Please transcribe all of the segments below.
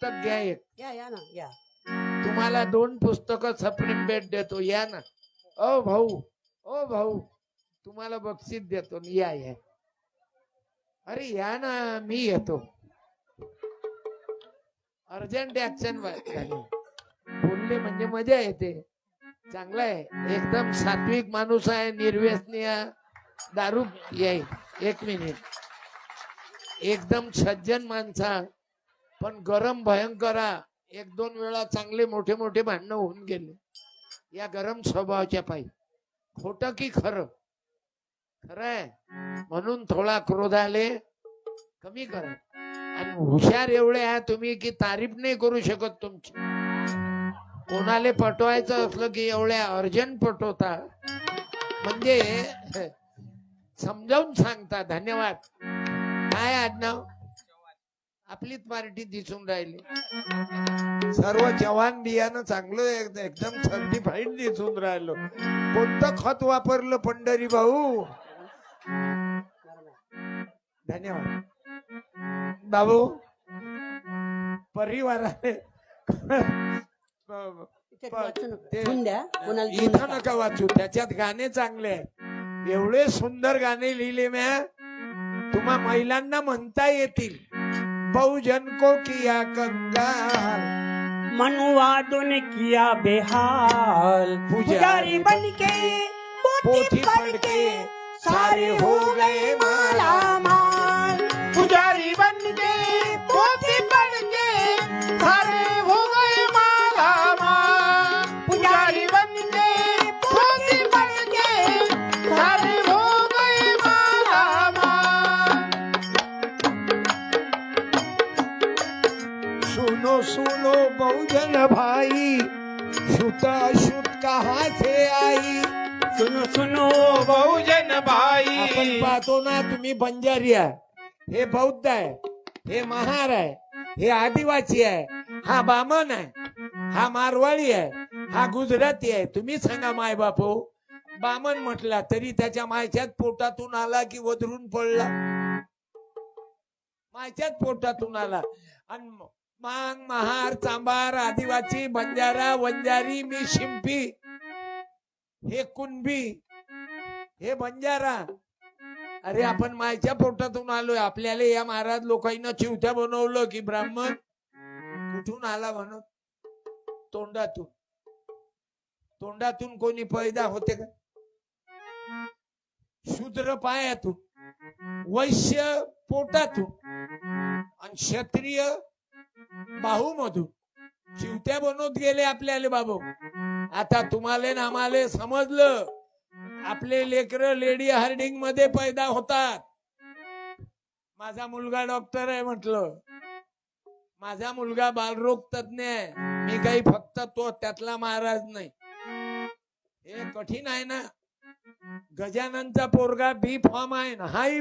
पुस्तक घ्या एक. या या ना या. तुम्हाला दोन पुस्तकं सप्रेम भेट देतो या ना. ओ भाऊ ओ भाऊ तुम्हाला बक्षीस देतो या या. अरे या ना मी येतो. अर्जंट ऍक्शन बोलले म्हणजे मजा येते. चांगला आहे. एकदम सात्विक माणूस आहे निर्व्यसनीय. दारू येईल एक मिनिट. एकदम सज्जन माणसा. पण गरम भयंकर एक दोन वेळा चांगले मोठे मोठे भांडणं होऊन गेले. या गरम स्वभावाच्या पायी. खोट की खरं? खरं आहे म्हणून थोडा क्रोध आले कमी करा. आणि हुशार एवढे आहे तुम्ही की तारीफ नाही करू शकत तुमची. कोणाले पटवायचं असलं की एवढ्या अर्जंट पटवता. म्हणजे समजावून सांगता. धन्यवाद. काय आडनाव? आपलीच पार्टी दिसून राहिली. सर्व जवान बियाणं चांगलं एक- एकदम सर्टिफाईड दिसून राहिलो. कोणतं खत वापरलं पंढरी भाऊ? धन्यवाद. बाबू परिवाराने इथे. नका वाचू. त्याच्यात गाणे चांगले आहेत. एवढे सुंदर गाणे लिहिले म्या. तुम्हा महिलांना म्हणता येतील. बहुजन को किया कंगाल। ने किया बेहाल। पुजारी बन के पोथी पढ़ के सारे हो गए माला माल। पुजारी बन के शुत कहाँ से आई? सुनो सुनो बहुजन आपण भाई पाहतो ना तुम्ही बंजारी आहे. हे बौद्ध आहे. हे महार आहे. हे आदिवासी आहे. हा बामन आहे. हा मारवाडी आहे. हा गुजराती आहे. तुम्ही सांगा माय बापू बामन म्हटला तरी त्याच्या मायच्याच पोटातून आला की वधरून पडला? मायच्याच पोटातून आला. आणि मांग महार चांबार आदिवासी बंजारा वंजारी मी शिंपी हे कुणबी हे बंजारा. अरे आपण मायच्या पोटातून आलोय. आपल्याला या महाराज लोकांना चिवत्या बनवलं की ब्राह्मण कुठून आला म्हणून? तोंडातून. तोंडातून कोणी पैदा होते का? शूद्र पायातून वैश्य पोटातून आणि क्षत्रिय भाऊ मधू चिवत्या बनवत गेले आपल्याले बाबू. आता तुम्हाला ना आम्हाला समजलं. आपले लेकर लेडी हार्डिंगमध्ये पैदा होतात. माझा मुलगा डॉक्टर आहे म्हटलं. माझा मुलगा बालरोग तज्ञ आहे. मी काही फक्त तो त्यातला महाराज नाही. हे कठीण आहे ना. गजाननचा पोरगा बी फॉर्म आहे ना. हाही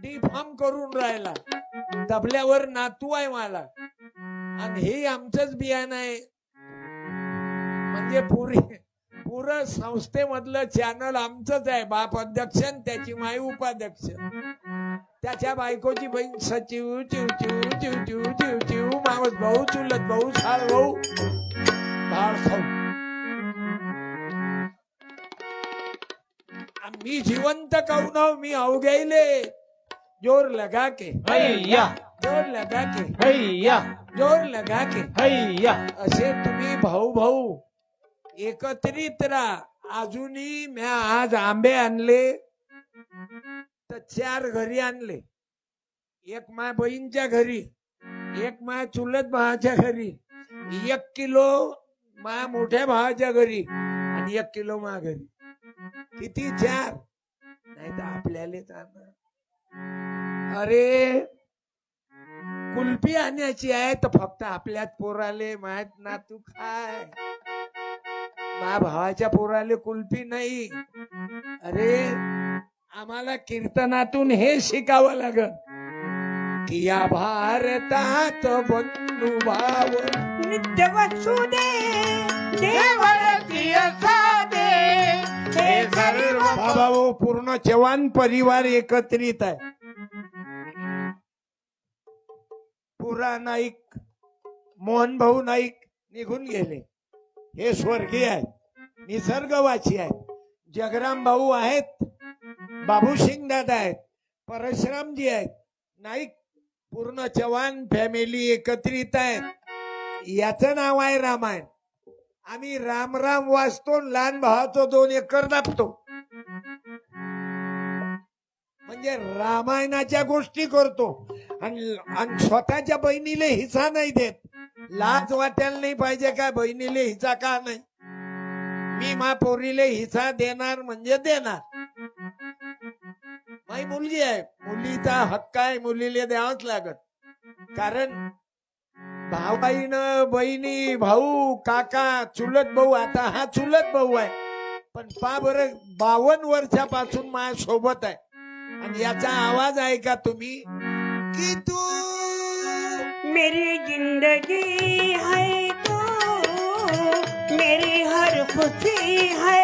डी फॉर्म करून राहिला. दबल्यावर नातू आहे मला. आणि हे. आमचंच बियाणं आहे. म्हणजे पुरी पुरं संस्थेमधलं चॅनल आमचंच आहे. बाप अध्यक्ष त्याची माई उपाध्यक्ष. त्याच्या बायकोची बहीण सचिव चिव चिव चिव चिव चिव चिव मावस भाऊ चुलत भाऊ साळ भाऊ भाळ खाऊ. मी जिवंत कहून मी अवघेले जोर लगा के. जोर लगा के. जोर लगा के। हैया। असे तुम्ही भाऊ भाऊ एकत्रित राहा। अजूनही म्या आज आंबे आणले तर चार घरी आणले. एक माय बहीणच्या घरी एक माय चुलत भावाच्या घरी एक किलो माया मोठ्या भावाच्या घरी आणि एक किलो मा घरी. किती चार? नाही तर आपल्यालाच आणा अरे कुल्फी आणण्याची आहे तर फक्त आपल्यात पोराले माहीत ना तू खाय माझ्या भावाच्या पोराले कुल्फी नाही. अरे आम्हाला कीर्तनातून हे शिकावं लागल. की या भारतात बंधू भाव नित्य असादे हे सर्व बाबा हो पूर्ण जवान परिवार एकत्रित आहे. पुरा नाईक मोहन भाऊ नाईक निघून गेले. हे स्वर्गीय आहेत निसर्गवाची आहेत. जगराम भाऊ आहेत बाबू दादा आहेत परशुरामजी आहेत. नाईक पूर्ण चव्हाण फॅमिली एकत्रित आहेत. याचं नाव आहे रामायण. आम्ही राम राम वाचतो लहान भावाचं दोन एकर दाबतो. म्हणजे रामायणाच्या गोष्टी करतो. आणि आणि स्वतःच्या बहिणीला हिस्सा नाही देत. लाज वाटायला नाही पाहिजे काय बहिणीला हिसा का नाही? मी मा पोरीले हिसा देणार म्हणजे देणार. माझी मुलगी आहे. मुलीचा हक्क आहे मुलीला द्यावाच लागत. कारण भावाईनं बहिणी भाऊ काका चुलत भाऊ आता हा चुलत भाऊ आहे. पण पा बर बावन्न वर्षापासून माझ्या सोबत आहे. आणि याचा आवाज आहे का तुम्ही? की तू मेरी ज़िंदगी है तू मेरी हर खुशी है।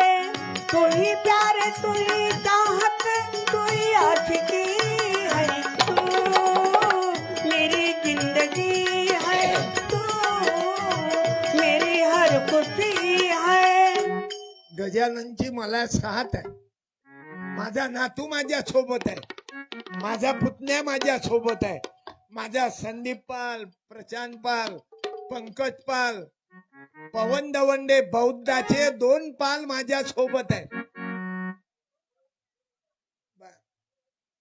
तू ही प्यार तू ही चाहत तू ही आशिकी है तू मेरी ज़िंदगी है तू मेरी हर खुशी है। गजाननची मला साथ आहे. माझा नातू माझ्या सोबत आहे. माझा पुतण्या माझ्या सोबत आहे. माझा संदीप पाल प्रशांत पाल पंकज पाल पवन दवंडे बौद्धाचे दोन पाल माझ्या सोबत आहे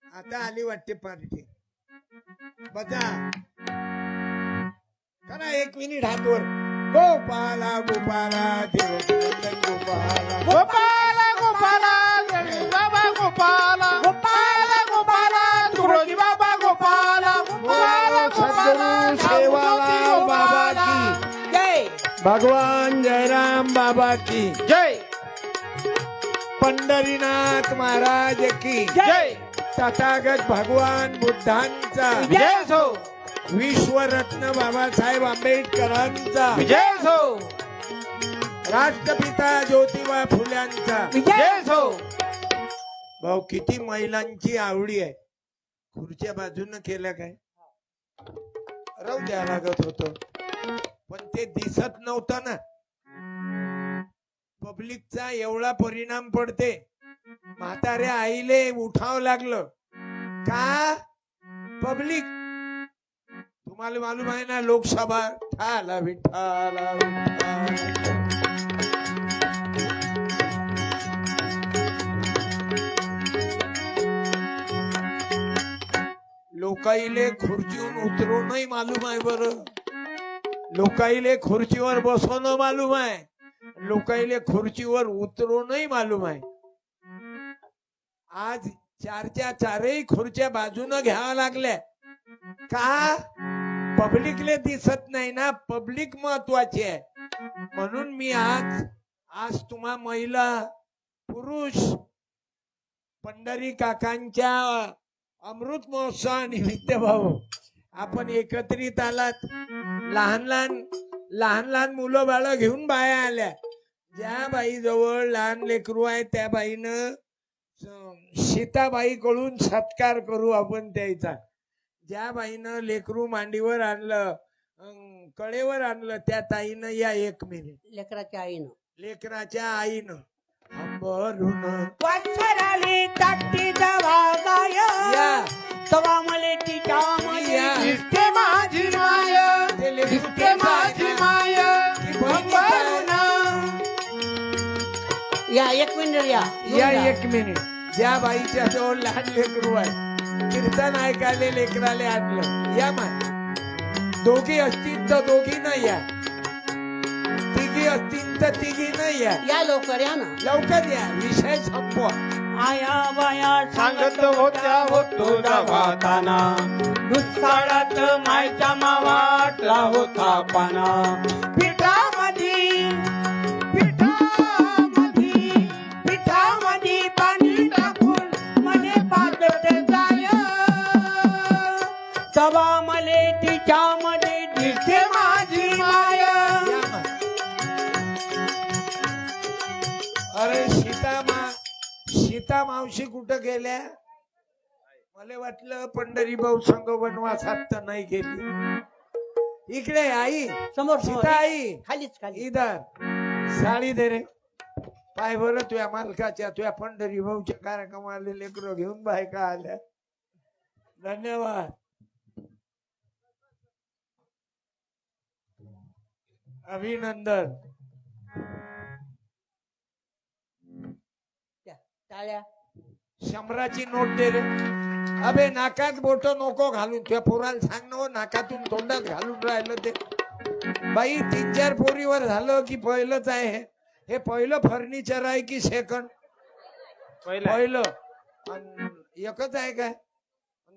आता आली वाटते पार्टी बघा करा एक मिनिट हातवर. गोपाला गोपाला देव गोपाला. गोपाला गोपाला बाबा गोपाला गोपाला. भगवान जयराम बाबा की जय। पंढरीनाथ महाराज की जय। तथागत भगवान बुद्धांचा विजय हो विश्वरत्न बाबासाहेब आंबेडकरांचा विजय हो राष्ट्रपिता ज्योतिबा फुल्यांचा विजय हो भाऊ किती महिलांची आवडी आहे. खुर्च्या बाजूनं केलं काय? राहू द्या लागत होत. पण ते दिसत नव्हतं ना. पब्लिकचा एवढा परिणाम पडते. म्हाताऱ्या आईले उठाव लागलं. का? पब्लिक. तुम्हाला मालूम आहे ना लोकसभा. ठाला विठाला लोकाईले खुर्चीहून उतरूनही मालूम आहे बर. लोकाईले खुर्चीवर बसवणं मालूम आहे. लोकाईले खुर्चीवर उतरूनही मालूम आहे. आज चारच्या चारही खुर्च्या बाजूनं घ्याव्या लागल्या. का? पब्लिकले दिसत नाही ना. पब्लिक महत्वाची आहे. म्हणून मी आज आज तुम्हा महिला पुरुष पंढरी काकांच्या अमृत महोत्सवानिमित्त भाऊ आपण एकत्रित आलात. लहान लहान लहान लहान मुलं बाळ घेऊन बाया आल्या. ज्या बाई जवळ लहान लेकरू आहे त्या बाईनं स- सीताबाईकडून सत्कार करू आपण त्याचा. ज्या बाईनं लेकरू मांडीवर आणलं अं, कडेवर आणलं त्या ताईनं या एक मिनिट. लेकराच्या आईनं. लेकराच्या आईनं. अंबरून वासराले दवा गाय तवा मले एक मिनिट या. या एक मिनिट. ज्या बाईच्या जवळ लहान लेकरू आहे कीर्तन ऐकायला लेकराले आणलं. या माय दोघी असतील तर दोघी न या. तिघी असतील तर तिघी न या. या लवकर या ना. लवकर या. विषय संपवा. आया बाया सांगत होत्या होतो गावाताना दुष्काळात मायचा मावाटला होता पाना. पिठामध्ये तवा मले तिच्यामध्ये दिसते माझी माया. अरे सीता मा सीता मावशी कुठं गेल्या? मला वाटलं पंढरी भाऊ संघ वनवासात तर नाही गेली. इकडे आई. समोर समोर. सीता आई. खालीच खाली इधर. साडी दे रे. पाय बरं तुझ्या मालकाच्या तुझ्या पंढरी भाऊच्या कार्यक्रमाला लेकरं घेऊन बायका आल्या. धन्यवाद. अभिनंदन. टाळ्या. शंभराची नोट दे रे. अबे नाकात बोट नको घालून. तुझ्या पोराला सांग ना हो, नाकातून तोंडात घालून राहिलं ते. बाई तीन चार पोरीवर झालं की पहिलंच आहे हे. हे पहिलं फर्निचर आहे की सेकंड पहिला. एकच आहे काय?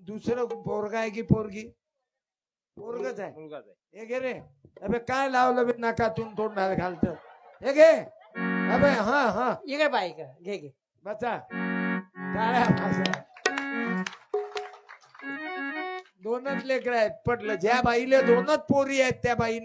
दुसरं पोरगा आहे की पोरगी? पोरगच आहे. मुलगाच आहे. हे घे रे. अबे काय लावलं बे नाकातून तोंडात घालत? हे घे. अबे हा हा. इकडे बाई का घे घे. बचा. टाळ्या वाजवा. दोनच लेकर आहेत. पटलं ज्या बाईले दोनच पोरी आहेत त्या बाईने